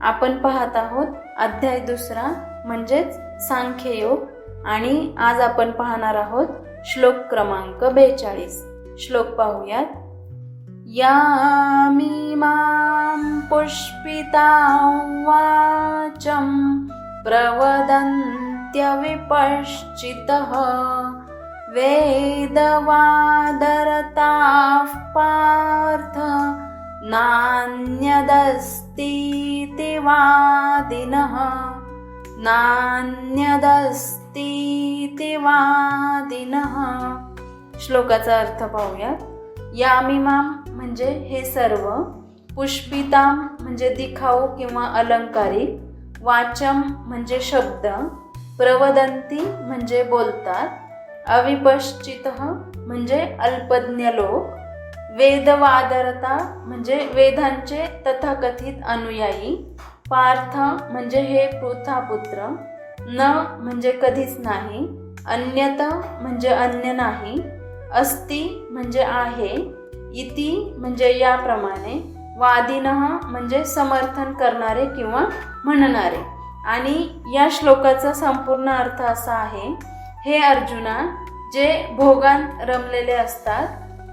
आपण पाहत आहोत अध्याय दुसरा म्हणजेच सांख्ययोग. आणि आज आपण पाहणार आहोत श्लोक क्रमांक बेचाळीस. श्लोक पाहूयात. यामी मां पुष्पितां वाचं प्रवदन्त्यविपश्चितः वेदवादरताः पार्थ नान्यदस्तीति वादिनः नान्यदस्तीति वादिनः श्लोकाचा अर्थ पाहूयात। यामिमाम म्हणजे हे सर्व पुष्पिताम म्हणजे दिखाऊ किंवा अलंकारिक वाचम म्हणजे शब्द प्रवदंती म्हणजे बोलतात अविपश्चित म्हणजे अल्पज्ञ लोक वेदवादरता म्हणजे वेदांचे तथाकथित अनुयायी पार्थ म्हणजे हे पृथापुत्र न म्हणजे कधीच नाही अन्यत म्हणजे अन्य नाही अस्ति म्हणजे आहे इति म्हणजे याप्रमाणे वादिनः म्हणजे समर्थन करणारे किंवा म्हणणारे. आणि या श्लोकाचा संपूर्ण अर्थ असा आहे हे अर्जुना जे भोगांत रमलेले असतात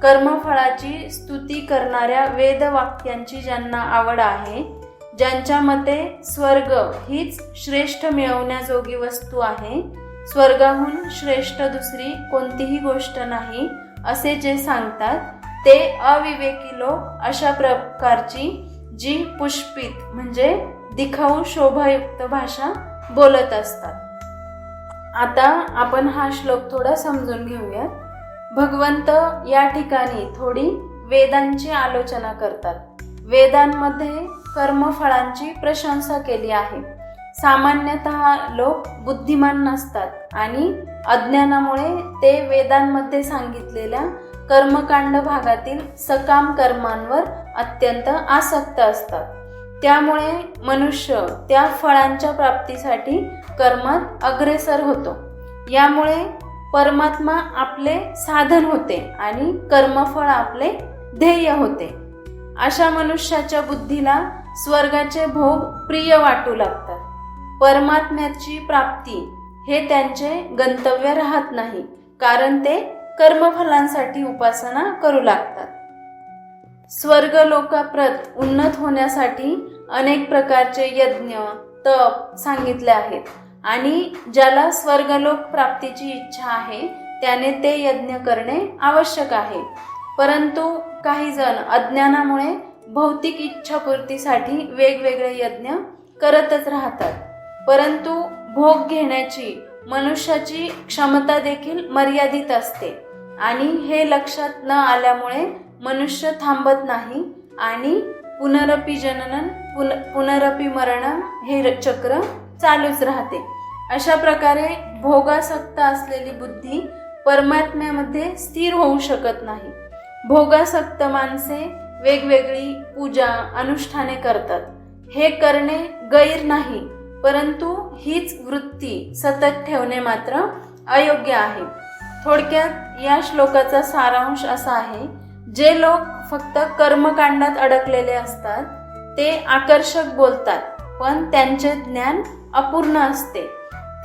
कर्मफळाची स्तुती करणाऱ्या वेदवाक्यांची ज्यांना आवड आहे ज्यांच्या मते स्वर्ग हीच श्रेष्ठ मिळवण्याजोगी वस्तू आहे स्वर्गाहून श्रेष्ठ दुसरी कोणतीही गोष्ट नाही असे जे सांगतात ते अविवेकी लोक अशा प्रकारची जी पुष्पित म्हणजे दिखाऊ शोभायुक्त भाषा बोलत असतात. आता आपण हा श्लोक थोडा समजून घेऊयात. भगवंत या ठिकाणी थोडी वेदांची आलोचना करतात. वेदांमध्ये कर्मफळांची प्रशंसा केली आहे. सामान्यतः लोक बुद्धिमान नसतात आणि अज्ञानामुळे ते वेदांमध्ये सांगितलेल्या कर्मकांड भागातील सकाम कर्मांवर अत्यंत आसक्त असतात. त्यामुळे मनुष्य त्या फळांच्या प्राप्तीसाठी कर्मात अग्रेसर होतो. यामुळे परमात्मा आपले साधन होते आणि कर्मफळ आपले ध्येय होते. अशा मनुष्याच्या बुद्धीला स्वर्गाचे भोग प्रिय वाटू लागतात. परमात्म्याची प्राप्ती हे त्यांचे गंतव्य राहत नाही कारण ते कर्मफलांसाठी उपासना करू लागतात. स्वर्ग लोकाप्रत उन्नत होण्यासाठी अनेक प्रकारचे यज्ञ तप सांगितले आहेत. आणि ज्याला स्वर्गलोक प्राप्तीची इच्छा आहे त्याने ते यज्ञ करणे आवश्यक आहे. परंतु काही जण अज्ञानामुळे भौतिक इच्छापूर्तीसाठी वेगवेगळे यज्ञ करतच राहतात. परंतु भोग घेण्याची मनुष्याची क्षमता देखील मर्यादित असते. आणि हे लक्षात न आल्यामुळे मनुष्य थांबत नाही आणि पुनरपी जननन पुन पुनरपी मरणन हे चक्र चालूच राहते. अशा प्रकारे भोगासक्त असलेली बुद्धी परमात्म्यामध्ये स्थिर होऊ शकत नाही. भोगासक्त माणसे वेगवेगळी पूजा अनुष्ठाने करतात. हे करणे गैर नाही परंतु हीच वृत्ती सतत ठेवणे मात्र अयोग्य आहे. थोडक्यात या श्लोकाचा सारांश असा आहे जे लोक फक्त कर्मकांडात अडकलेले असतात ते आकर्षक बोलतात पण त्यांचे ज्ञान अपूर्ण असते.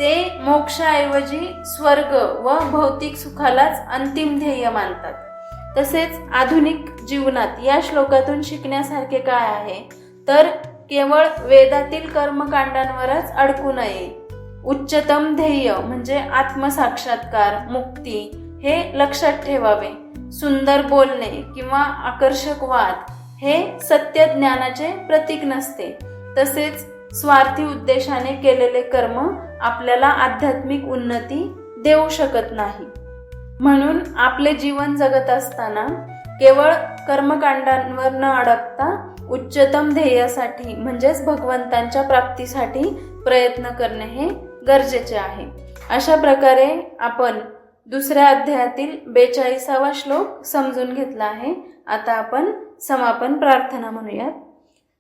ते मोक्षाऐवजी स्वर्ग व भौतिक सुखालाच अंतिम ध्येय मानतात. तसेच आधुनिक जीवनात या श्लोकातून शिकण्यासारखे काय आहे? तर केवळ वेदातील कर्मकांडांवरच अडकू नये. उच्चतम ध्येय म्हणजे आत्मसाक्षात्कार मुक्ती हे लक्षात ठेवावे. सुंदर बोलणे किंवा आकर्षक वाद हे सत्य ज्ञानाचे प्रतीक नसते. तसेच स्वार्थी उद्देशाने केलेले कर्म आपल्याला आध्यात्मिक उन्नती देऊ शकत नाही. म्हणून आपले जीवन जगत असताना केवळ कर्मकांडांवर न अडकता उच्चतम ध्येयासाठी म्हणजेच भगवंतांच्या प्राप्तीसाठी प्रयत्न करणे हे गरजेचे आहे. अशा प्रकारे आपण दुसऱ्या अध्यायातील बेचाळीसावा श्लोक समजून घेतला आहे. आता आपण समापन प्रार्थना म्हणूयात.